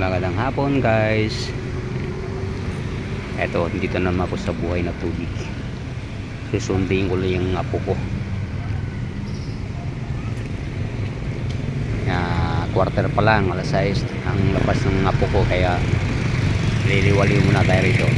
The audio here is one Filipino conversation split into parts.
Magandang hapon guys. Eto, dito naman ako sa buhay na tubig. Susundin ko lang yung apo ko. Ah, quarter pa lang, alas 6 ang labas ng apo ko kaya liliwali muna tayo rito.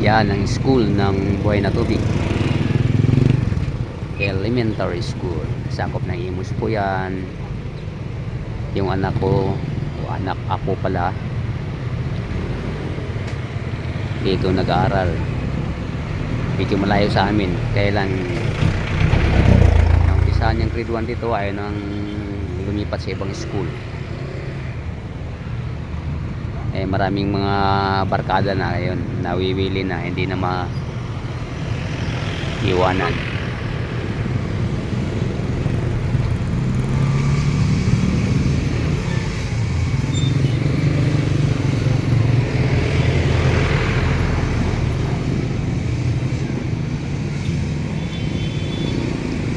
Yan ang school ng buhay na tubig. Elementary school. Sakop ng Imus po yan. Yung anak ko, o anak ako pala, dito nag-aaral. Medyo malayo sa amin. Kaya lang, ang umpisa niyang grade 1 dito ay nang lumipat sa ibang school. Eh maraming mga barkada na ngayon nawiwili na hindi na ma iwanan.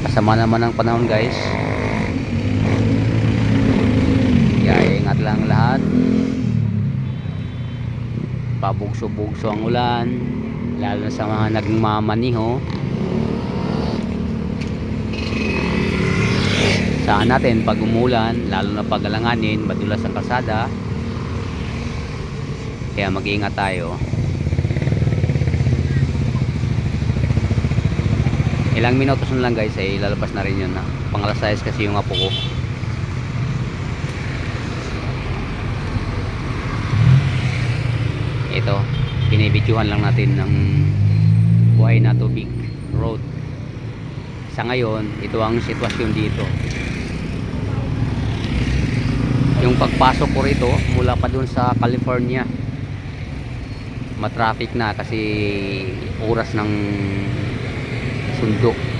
Kasama naman ang panahon guys. Kaya ingat lang lahat pabugso-bugso ang ulan lalo sa mga nagmamaniho saan natin pag umulan lalo na pag alanganin madulas ang kalsada. Kaya mag-iingat tayo. Ilang minutos na lang guys ay lalabas na rin yun na. Pangalas kasi yung apo ko ito binibidyohan lang natin ng buhay na tubig road. Sa ngayon ito ang sitwasyon dito. Yung pagpasok ko rito mula pa dun sa California matraffic na kasi oras ng sundo